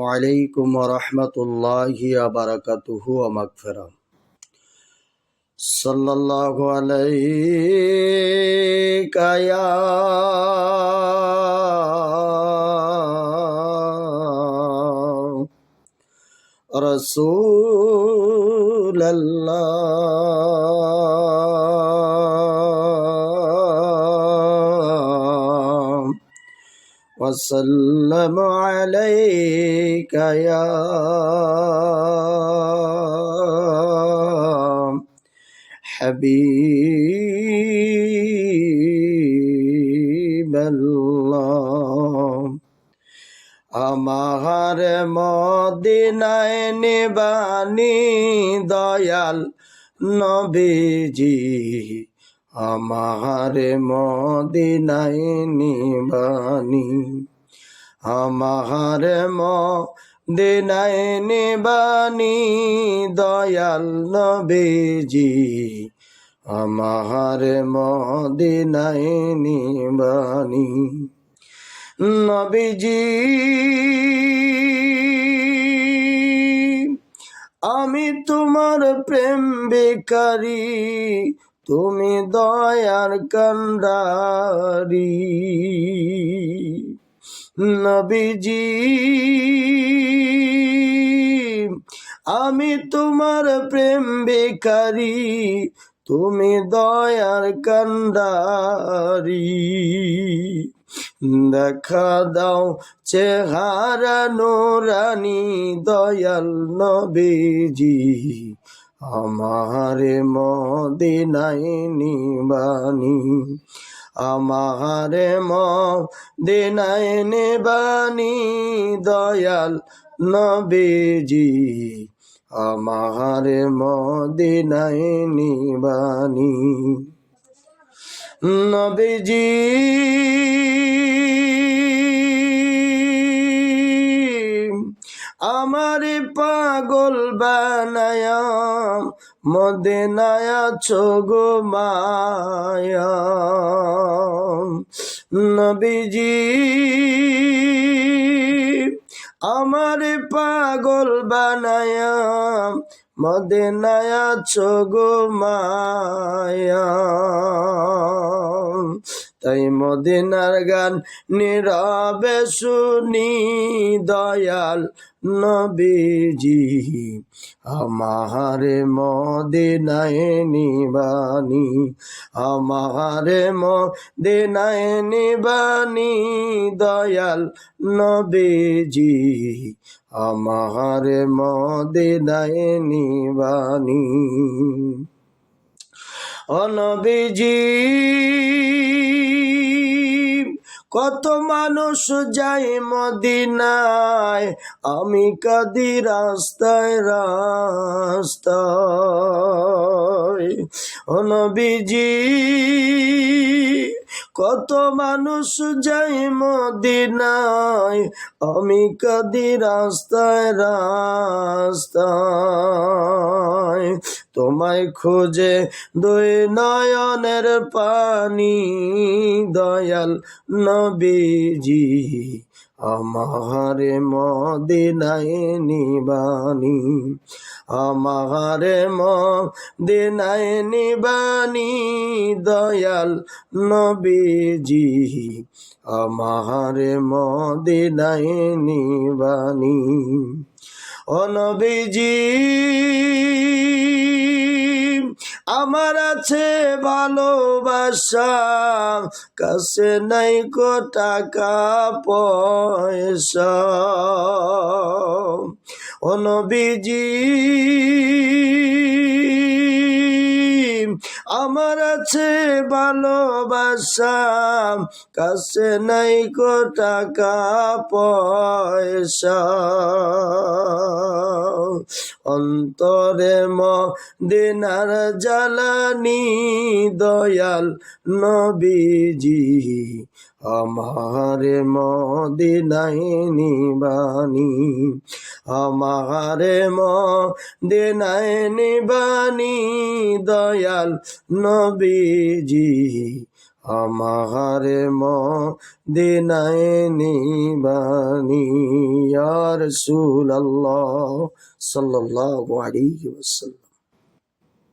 ওয়ালাইকুম রহমতুল্লাহি আবারাকাতুহু আমাকফেরা সাল্লাল্লাহু আলাইকা ইয়া রাসূলাল্লাহ। وسلم عليك يا حبيب الله আমার মদিনায় নিবানি দয়াল নবীজি আমার মদিনায় নিবানি। আমার মদিনায় নিবানি, দয়াল নবীজি। আমার মদিনায় নিবানি। নবীজি, আমি তোমার প্রেম বেকারি তুমি দয়ার কান্ডারি, নবীজি। আমি তোমার প্রেম বেকারি তুমি দয়ার কান্ডারি। দেখা দাও চেহারা নোরানি দয়াল নবীজি আমার মদিনায় নিবানি। আমার মদিনায় নিবানি দয়াল নবীজি। আমার মদিনায় নিবানি। নবীজি। আমার পাগল বানায়া মদিনায়া চোগো মায়া নবীজি আমার পাগল বানায়া মদিনায়া চোগো মায়া তাই মদিনার গান নীরবে শুনি, দয়াল নবীজি। আমার মদিনায় নিবানি, আমার মদিনায় নিবানি, দয়াল নবীজি। আমার মদিনায় নিবানি। অনবীজি কত মানুষ যায় মদিনায়, আমি কাদি রাস্তায় রাস্তায়। অনবীজি কত মানুষ যায় মদিনায়, আমি কাদি রাস্তায় রাস্তায়। তোমায় খোঁজে দুই নয়নের পানি, দয়াল নবীজি, আমার মদিনায় নিবানি, আমার মদিনায় নিবানি, দয়াল নবীজি, আমার মদিনায় নিবানি। অনবীজি আমার আছে ভালোবাসা কাছে নাই কো টাকা পয়সা। অনবীজি আমার আছে ভালোবাসা কাছে নাই কো টাকা পয়সা। অন্তরে দিনার জ্বালানি দয়াল নবীজি আমার মদিনায় নিবানি, আমার মদিনায় নিবানি, দয়াল নবীজি, আমার মদিনায় নিবানি, ইয়া রাসূলুল্লাহ সাল্লাল্লাহু আলাইহি ওয়াসাল্লাম।